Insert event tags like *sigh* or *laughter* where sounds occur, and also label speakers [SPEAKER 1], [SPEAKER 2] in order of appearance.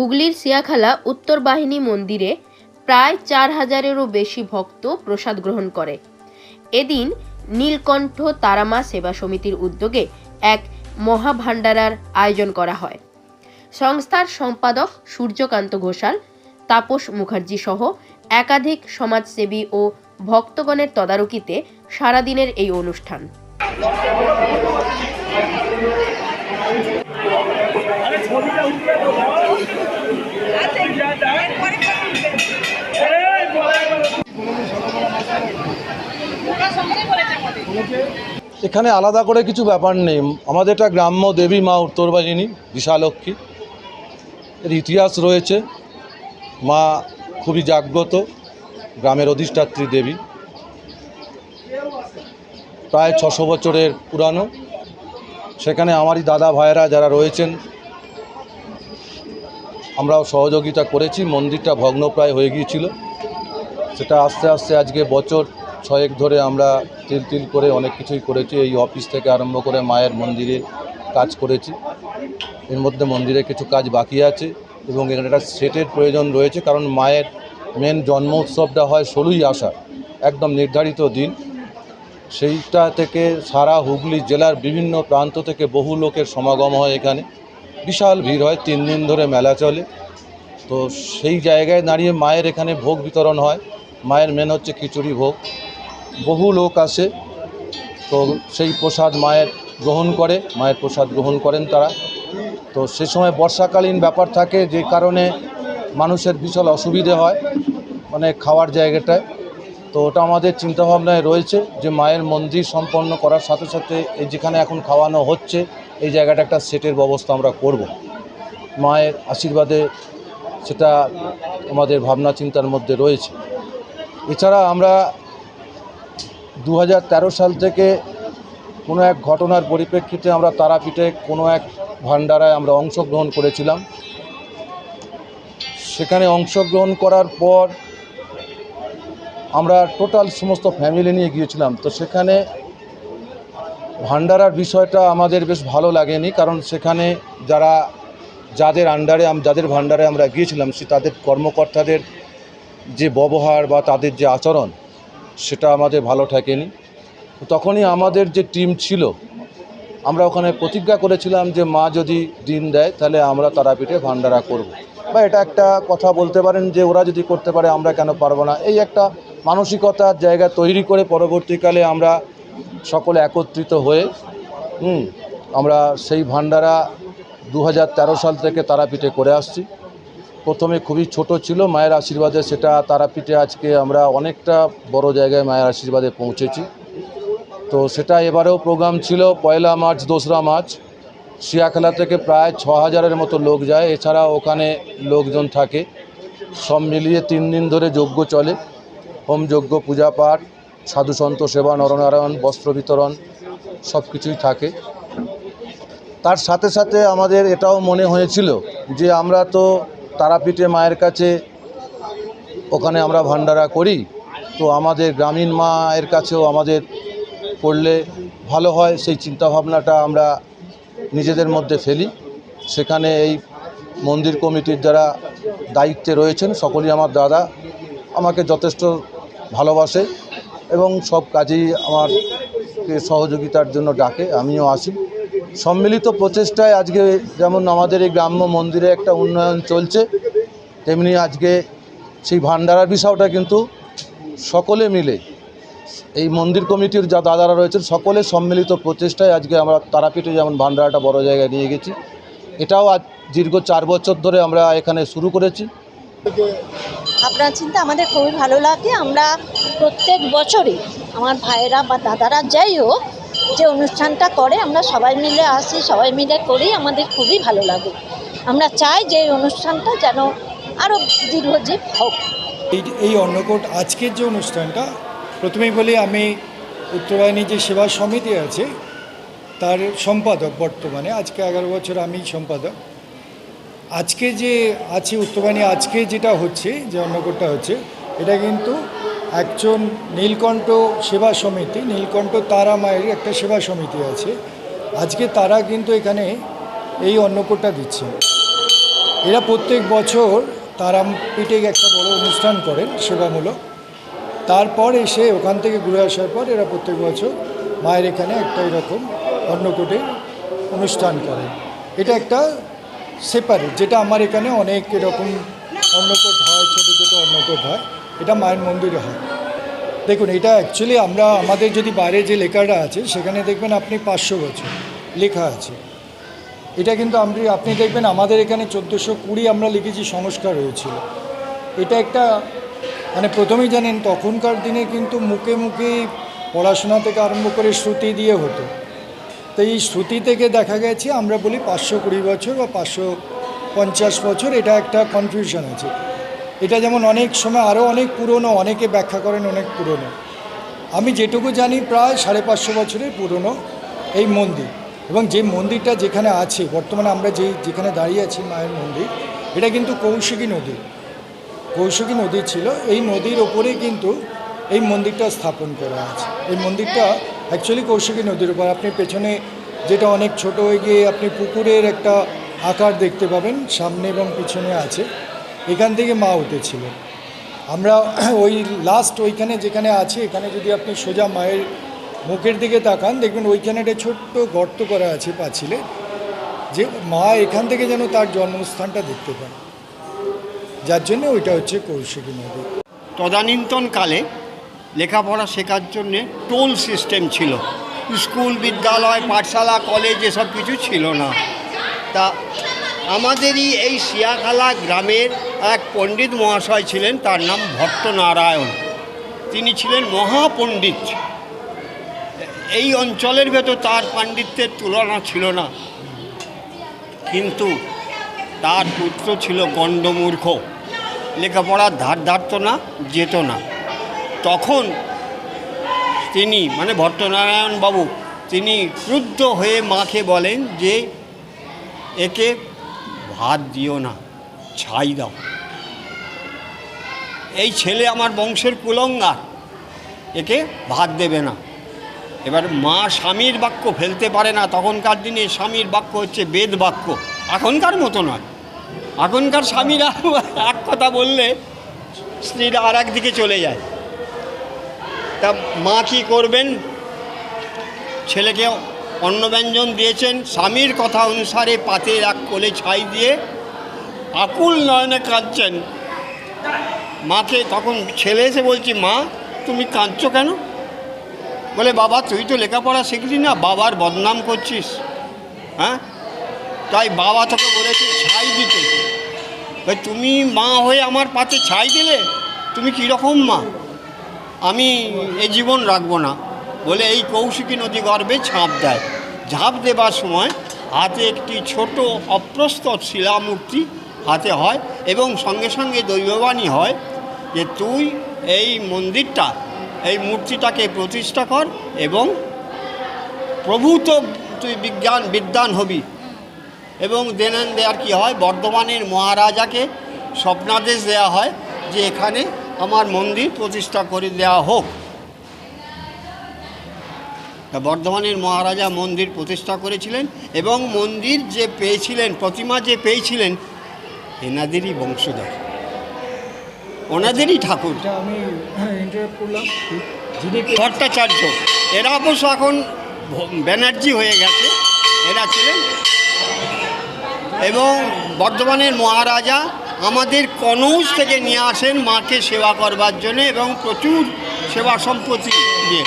[SPEAKER 1] হুগলির সিয়াখালা উত্তর বাহিনী মন্দিরে প্রায় চার হাজারেরও বেশি ভক্ত প্রসাদ গ্রহণ করে। এদিন নীলকণ্ঠ তারামা সেবা সমিতির উদ্যোগে এক মহাভাণ্ডারার আয়োজন করা হয়। সংস্থার সম্পাদক সূর্যকান্ত ঘোষাল, তাপস মুখার্জি সহ একাধিক সমাজসেবী ও ভক্তগণের তদারকিতে সারাদিনের এই অনুষ্ঠান।
[SPEAKER 2] এখানে আলাদা করে কিছু ব্যাপার নেই। আমাদের একটা গ্রাম্য দেবী মা উত্তরবাহিনী বিশালক্ষী এর ইতিহাস রয়েছে। মা খুবই জাগ্রত গ্রামের অধিষ্ঠাত্রী দেবী। প্রায় ছশো বছরের পুরানো। সেখানে আমারই দাদা ভাইয়েরা যারা রয়েছেন, আমরাও সহযোগিতা করেছি। মন্দিরটা ভগ্নপ্রায় হয়ে গিয়েছিল। সেটা আস্তে আস্তে আজকে বছর ছয়েক ধরে আমরা তিল তিল করে অনেক কিছুই করেছি। এই অফিস থেকে আরম্ভ করে মায়ের মন্দিরে কাজ করেছি। এর মধ্যে মন্দিরে কিছু কাজ বাকি আছে এবং এখানে একটা সেটের প্রয়োজন রয়েছে কারণ মায়ের মেন জন্ম উৎসবটা হয় ষোলোই আষাঢ়, একদম নির্ধারিত দিন। সেইটা থেকে সারা হুগলি জেলার বিভিন্ন প্রান্ত থেকে বহু লোকের সমাগম হয় এখানে। বিশাল ভিড় হয়, তিন দিন ধরে মেলা চলে। তো সেই জায়গায় দাঁড়িয়ে মায়ের এখানে ভোগ বিতরণ হয়। মায়ের মেন হচ্ছে খিচুড়ি ভোগ। বহু লোক আসে। তো সেই প্রসাদ মায়ের গ্রহণ করে, মায়ের প্রসাদ গ্রহণ করেন তারা। তো সে সময় বর্ষাকালীন ব্যাপার থাকে, যে কারণে মানুষের বিশাল অসুবিধে হয় মানে খাওয়ার জায়গাটায়। তো ওটা আমাদের চিন্তাভাবনায় রয়েছে যে মায়ের মন্দির সম্পন্ন করার সাথে সাথে এই যেখানে এখন খাওয়ানো হচ্ছে, এই জায়গাটা একটা সেটের ব্যবস্থা আমরা করব। মায়ের আশীর্বাদে সেটা আমাদের ভাবনা চিন্তার মধ্যে রয়েছে। এছাড়া আমরা দু হাজার তেরো সাল থেকে কোনো এক ঘটনার পরিপ্রেক্ষিতে আমরা তারাপীঠে কোনো এক ভান্ডারায় আমরা অংশগ্রহণ করেছিলাম। সেখানে অংশগ্রহণ করার পর আমরা টোটাল সমস্ত ফ্যামিলি নিয়ে গিয়েছিলাম। তো সেখানে ভান্ডারার বিষয়টা আমাদের বেশ ভালো লাগেনি, কারণ সেখানে যারা, যাদের আন্ডারে যাদের ভান্ডারে আমরা গিয়েছিলাম, সে তাদের কর্মকর্তাদের যে ব্যবহার বা তাদের যে আচরণ সেটা আমাদের ভালো ঠেকেনি তখনই আমাদের যে টিম ছিল, আমরা ওখানে প্রতিজ্ঞা করেছিলাম যে মা যদি দিন দেয়, তাহলে আমরা তারাপীঠে ভান্ডারা করব। বা এটা একটা কথা বলতে পারেন যে ওরা যদি করতে পারে, আমরা কেন পারব না? এই একটা মানসিকতার জায়গা তৈরি করে পরবর্তীকালে আমরা সকলে একত্রিত হয়ে, হুম, আমরা সেই ভান্ডারা দু হাজার তেরো সাল থেকে তারাপীঠে করে আসছি। প্রথমে খুবই ছোট ছিল, মায়ের আশীর্বাদে সেটা তারাপীঠে আজকে আমরা অনেকটা বড় জায়গায় মায়ের আশীর্বাদে পৌঁছেছি। তো সেটা এবারেও প্রোগ্রাম ছিল, পয়লা মার্চ, দোসরা মার্চ। শিয়াখেলা থেকে প্রায় ছ হাজারের মতো লোক যায়, এছাড়া ওখানে লোকজন থাকে। সব মিলিয়ে তিন দিন ধরে যজ্ঞ চলে। হোম যজ্ঞ, পূজা পাঠ, সাধু সন্ত সেবা, নরনারায়ণ, বস্ত্র বিতরণ, সব কিছুই থাকে। তার সাথে সাথে আমাদের এটাও মনে হয়েছিল যে আমরা তো তারাপীঠে মায়ের কাছে ওখানে আমরা ভান্ডারা করি। তো আমাদের গ্রামীণ মায়ের কাছেও আমাদের করলে ভালো হয়, সেই চিন্তাভাবনাটা আমরা নিজেদের মধ্যে ফেলি। সেখানে এই মন্দির কমিটির যারা দায়িত্বে রয়েছেন, সকলেই আমার দাদা আমাকে যথেষ্ট ভালোবাসে এবং সব কাজেই আমারকে সহযোগিতার জন্য ডাকে, আমিও আসি। সম্মিলিত প্রচেষ্টায় আজকে যেমন আমাদের এই গ্রাম্য মন্দিরে একটা উন্নয়ন চলছে, তেমনি আজকে সেই ভান্ডারার বিষয়টা কিন্তু সকলে মিলে, এই মন্দির কমিটির যা দাদারা রয়েছেন সকলে সম্মিলিত প্রচেষ্টায় আজকে আমরা তারাপীঠে যেমন ভান্ডারাটা বড় জায়গায় নিয়ে গেছি। এটাও আজ দীর্ঘ চার বছর ধরে আমরা এখানে শুরু করেছি।
[SPEAKER 3] আপনার চিন্তা আমাদের খুবই ভালো লাগে। আমরা প্রত্যেক বছরই আমার ভাইয়েরা বা দাদারা যাই হোক যে অনুষ্ঠানটা করে, আমরা সবাই মিলে আসি, সবাই মিলে করি, আমাদের খুবই ভালো লাগে। আমরা চাই যে এই অনুষ্ঠানটা যেন আরও দীর্ঘজীব হোক।
[SPEAKER 4] এই এই অন্নকূট আজকের যে অনুষ্ঠানটা, প্রথমেই বলি আমি উত্তরায়ণী যে সেবা সমিতি আছে, তার সম্পাদক বর্তমানে, আজকে এগারো বছর আমি সম্পাদক। আজকে যে আছে উত্তরবাণী আজকে যেটা হচ্ছে, যে অন্নকূটটা হচ্ছে, এটা কিন্তু একজন নীলকণ্ঠ সেবা সমিতি, নীলকণ্ঠ তারা মায়ের একটা সেবা সমিতি আছে। আজকে তারা কিন্তু এখানে এই অন্নকূটটা দিচ্ছে। এরা প্রত্যেক বছর তারাপীঠে একটা বড় অনুষ্ঠান করেন সেবামূলক। তারপর এসে ওখান থেকে ঘুরে আসার পর এরা প্রত্যেক বছর মায়ের এখানে একটা এরকম অন্নকূটের অনুষ্ঠান করেন। এটা একটা সেপারেট যেটা আমার এখানে অনেক এরকম অন্নকূট হয়, ছোটো ছোটো অন্নকূট হয়। এটা মায়ের মন্দিরে হয়। দেখুন, এটা অ্যাকচুয়ালি আমরা, আমাদের যদি বাইরে যে লেখাটা আছে, সেখানে দেখবেন আপনি পাঁচশো বছর লেখা আছে। এটা কিন্তু আপনি আপনি দেখবেন আমাদের এখানে চোদ্দোশো কুড়ি আমরা লিখেছি, সংস্কার হয়েছিল। এটা একটা মানে প্রথমেই জানেন, তখনকার দিনে কিন্তু মুখে মুখে পড়াশোনা থেকে আরম্ভ করে শ্রুতি দিয়ে হতো। তো এই শ্রুতি থেকে দেখা গেছে, আমরা বলি পাঁচশো কুড়ি বছর বা পাঁচশো পঞ্চাশ বছর, এটা একটা কনফিউশন আছে। এটা যেমন অনেক সময় আরও অনেক পুরনো, অনেকে ব্যাখ্যা করেন অনেক পুরনো। আমি যেটুকু জানি প্রায় সাড়ে পাঁচশো বছরের পুরনো এই মন্দির এবং যে মন্দিরটা যেখানে আছে, বর্তমানে আমরা যেই যেখানে দাঁড়িয়ে আছি মায়ের মন্দির, এটা কিন্তু কৌশিকী নদী। কৌশিকী নদী ছিল, এই নদীর ওপরে কিন্তু এই মন্দিরটা স্থাপন করা আছে। এই মন্দিরটা অ্যাকচুয়ালি কৌশিকী নদীর উপর আপনি পেছনে যেটা অনেক ছোট হয়ে গিয়ে আপনি পুকুরের একটা আকার দেখতে পাবেন, সামনে এবং পিছনে আছে। এখান থেকে মা উঠেছিলেন আমরা *clears throat* ওই লাস্ট ওইখানে যেখানে আছে, এখানে যদি আপনি সোজা মায়ের মুখের দিকে তাকান, দেখবেন ওইখানে একটা ছোট্ট গর্ত করা আছে পাঁচিলে, যে মা এখান থেকে যেন তার জন্মস্থানটা দেখতে পান যার জন্য ওইটা হচ্ছে কৌশিকী নদী।
[SPEAKER 5] তদানীন্তনকালে লেখাপড়া শেখার জন্যে টোল সিস্টেম ছিল। স্কুল, বিদ্যালয়, পাঠশালা, কলেজ এসব কিছু ছিল না। তা আমাদেরই এই শিয়াখালা গ্রামের এক পণ্ডিত মহাশয় ছিলেন, তার নাম ভট্টনারায়ণ। তিনি ছিলেন মহাপণ্ডিত। এই অঞ্চলের ভেতর তার পাণ্ডিত্যের তুলনা ছিল না। কিন্তু তার পুত্র ছিল গণ্ডমূর্খ। লেখাপড়ার ধার ধারত না, যেত না। তখন তিনি মানে ভট্টনারায়ণ বাবু, তিনি ক্রুদ্ধ হয়ে মাকে বলেন যে, একে ভাত দিও না, ছাই দাও। এই ছেলে আমার বংশের কুলঙ্গার একে ভাত দেবে না। এবার মা স্বামীর বাক্য ফেলতে পারে না। তখনকার দিনে স্বামীর বাক্য হচ্ছে বেদ বাক্য। এখনকার মতো নয়। এখনকার স্বামীরা এক কথা বললে স্ত্রীরা আর একদিকে চলে যায়। তা মা কী করবেন? ছেলেকে অন্ন ব্যঞ্জন দিয়েছেন। স্বামীর কথা অনুসারে পাতে এক কোলে ছাই দিয়ে আকুল নয়নে কাঁদছেন। মাকে তখন ছেলে এসে বলছি, মা, তুমি কাঁদছো কেন? বলে, বাবা, তুই তো লেখাপড়া শিখলি না, বাবার বদনাম করছিস। হ্যাঁ? তাই বাবা তোকে বলেছে, ছাই দিতে। তুমি মা হয়ে আমার পাতে ছাই দিলে? তুমি কীরকম মা? আমি এ জীবন রাখব না। বলে, এই কৌশিকী নদী গর্ভে ঝাঁপ দেয়। ঝাঁপ দেবার সময় হাতে একটি ছোট অপ্রস্তুত শিলামূর্তি হাতে হয় এবং সঙ্গে সঙ্গে দৈববাণী হয় যে তুই এই মন্দিরটা, এই মূর্তিটাকে প্রতিষ্ঠা কর এবং প্রভূত তুই বিজ্ঞান বিদ্যান হবি। এবং দেনান দেয়ার কি হয়? বর্ধমানের মহারাজাকে স্বপ্নাদেশ দেয়া হয় যে এখানে আমার মন্দির প্রতিষ্ঠা করে দেওয়া হোক। বর্ধমানের মহারাজা মন্দির প্রতিষ্ঠা করেছিলেন এবং মন্দির যে পেয়েছিলেন, প্রতিমা যে পেয়েছিলেন এনাদেরই বংশধর। ওনাদেরই ঠাকুর।
[SPEAKER 4] আমি ইন্টারাপ্ট করলাম। যিনি
[SPEAKER 5] ভট্টাচার্য। এরা অবশ্য এখন ব্যানার্জি হয়ে গেছে। এরা ছিলেন এবং বর্ধমানের মহারাজা আমাদের কনৌজ থেকে নিয়ে আসেন মাকে সেবা করবার জন্য এবং প্রচুর সেবা সম্পত্তি দিয়ে।